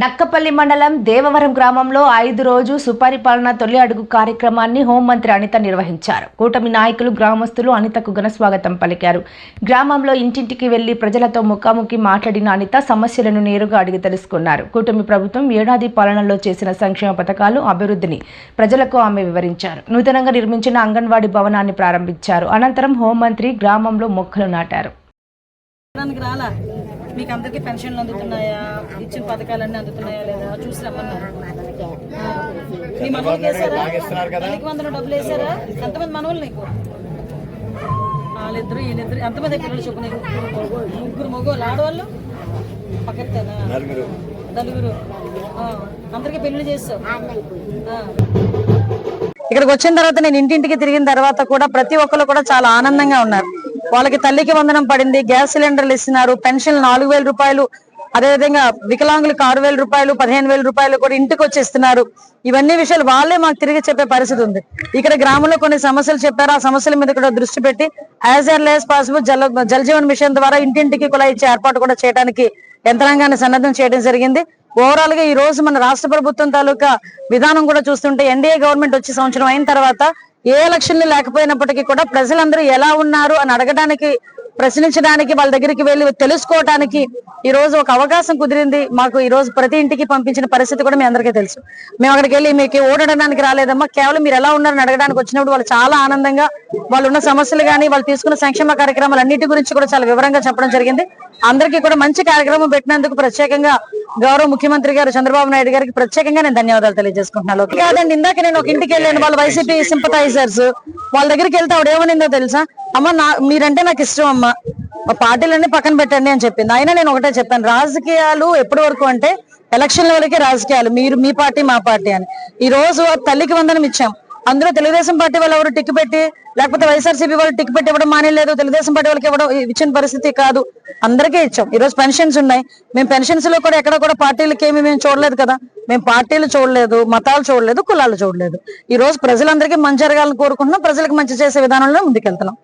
నక్కపల్లి మండలం దేవవరం గ్రామంలో ఐదు రోజు సుపరిపాలన తొలి అడుగు కార్యక్రమాన్ని హోంమంత్రి అనిత నిర్వహించారు. కూటమి నాయకులు గ్రామస్తులు అనితకు ఘనస్వాగతం పలికారు. గ్రామంలో ఇంటింటికి వెళ్ళి ప్రజలతో ముఖాముఖి మాట్లాడిన అనిత సమస్యలను నేరుగా అడిగి తెలుసుకున్నారు. కూటమి ప్రభుత్వం ఏడాది పాలనలో చేసిన సంక్షేమ పథకాలు అభివృద్ధిని ప్రజలకు ఆమె వివరించారు. నూతనంగా నిర్మించిన అంగన్వాడీ భవనాన్ని ప్రారంభించారు. అనంతరం హోంమంత్రి గ్రామంలో మొక్కలు నాటారు. మీకు అందరికీ పెన్షన్లు అందుతున్నాయా? ఇచ్చిన పథకాలన్నీ అందుతున్నాయా లేదా? చూసి రమ్మన్నారు. మీ మనోళ్ళకి వేసారా తల్లికి వందలు డబ్బులు వేసారా ఎంతమంది మనోళ్ళు నీకు? వాళ్ళిద్దరు వీళ్ళిద్దరు ఎంతమంది పిల్లలు చెప్పు నీకు? ముగ్గురు మగవాళ్ళు ఆడవాళ్ళు? పక్కన నలుగురు. అందరికీ పెళ్ళి చేస్తావు. ఇక్కడికి వచ్చిన తర్వాత నేను ఇంటింటికి తిరిగిన తర్వాత కూడా ప్రతి ఒక్కరు కూడా చాలా ఆనందంగా ఉన్నారు. వాళ్ళకి తల్లికి వందనం పడింది. గ్యాస్ సిలిండర్లు ఇస్తున్నారు. పెన్షన్ నాలుగు వేల రూపాయలు అదేవిధంగా వికలాంగులకు ఆరు వేల రూపాయలు పదిహేను వేల రూపాయలు కూడా ఇంటికి వచ్చేస్తున్నారు ఇవన్నీ విషయాలు వాళ్ళే మాకు తిరిగి చెప్పే పరిస్థితి ఉంది. ఇక్కడ గ్రామంలో కొన్ని సమస్యలు చెప్పారు. ఆ సమస్యల మీద కూడా దృష్టి పెట్టి యాజ్ ఎర్లీ యాజ్ పాసిబుల్ జల జలజీవన్ మిషన్ ద్వారా ఇంటింటికి కూడా ఇచ్చే ఏర్పాటు కూడా చేయడానికి యంత్రాంగాన్ని సన్నద్ధం చేయడం జరిగింది. ఓవరాల్గా ఈ రోజు మన రాష్ట్ర ప్రభుత్వం తాలూకా విధానం కూడా చూస్తుంటే ఎన్డీఏ గవర్నమెంట్ వచ్చి సంవత్సరం అయిన తర్వాత ఏ ఎలక్షన్లు లేకపోయినప్పటికీ కూడా ప్రజలందరూ ఎలా ఉన్నారు అని అడగడానికి ప్రశ్నించడానికి వాళ్ళ దగ్గరికి వెళ్ళి తెలుసుకోవడానికి ఈ రోజు ఒక అవకాశం కుదిరింది. మాకు ఈ రోజు ప్రతి ఇంటికి పంపించిన పరిస్థితి కూడా మీ అందరికీ తెలుసు. మేము అక్కడికి వెళ్ళి మీకు ఓడడానికి రాలేదమ్మా. కేవలం మీరు ఎలా ఉన్నారని అడగడానికి వచ్చినప్పుడు వాళ్ళు చాలా ఆనందంగా వాళ్ళు ఉన్న సమస్యలు కానీ వాళ్ళు తీసుకున్న సంక్షేమ కార్యక్రమాలు అన్నిటి గురించి కూడా చాలా వివరంగా చెప్పడం జరిగింది. అందరికీ కూడా మంచి కార్యక్రమం పెట్టినందుకు ప్రత్యేకంగా గౌరవ ముఖ్యమంత్రి గారు చంద్రబాబు నాయుడు గారికి ప్రత్యేకంగా నేను ధన్యవాదాలు తెలియజేసుకుంటున్నాను. కాదండి ఇందాక నేను ఒక ఇంటికి వెళ్ళాను వాళ్ళు వైసీపీ సింపథైజర్స్. వాళ్ళ దగ్గరికి వెళ్తే ఆవిడ ఏమనిందో తెలుసా? అమ్మ నా మీరంటే నాకు ఇష్టం అమ్మ. పార్టీలన్నీ పక్కన పెట్టండి అని చెప్పింది. అయినా నేను ఒకటే చెప్పాను రాజకీయాలు ఎప్పటి వరకు అంటే ఎలక్షన్ల వరకే రాజకీయాలు. మీరు మీ పార్టీ మా పార్టీ అని. ఈ రోజు తల్లికి వందనం ఇచ్చాం. అందులో తెలుగుదేశం పార్టీ వాళ్ళు ఎవరు టిక్ పెట్టి లేకపోతే వైఎస్ఆర్సీపీ వాళ్ళు టిక్ పెట్టి ఇవ్వడం మానేలేదు తెలుగుదేశం పార్టీ వాళ్ళకి ఇవ్వడం ఇచ్చిన పరిస్థితి కాదు. అందరికీ ఇచ్చాం. ఈ రోజు పెన్షన్స్ ఉన్నాయి. మేము పెన్షన్స్లో కూడా ఎక్కడ కూడా పార్టీలకి ఏమి మేము చూడలేదు కదా. మేము పార్టీలు చూడలేదు మతాలు చూడలేదు కులాలు చూడలేదు. ఈ రోజు ప్రజలందరికీ మంచి జరగాలని కోరుకుంటున్నాం. ప్రజలకు మంచి చేసే విధానంలో ముందుకెళ్తున్నాం.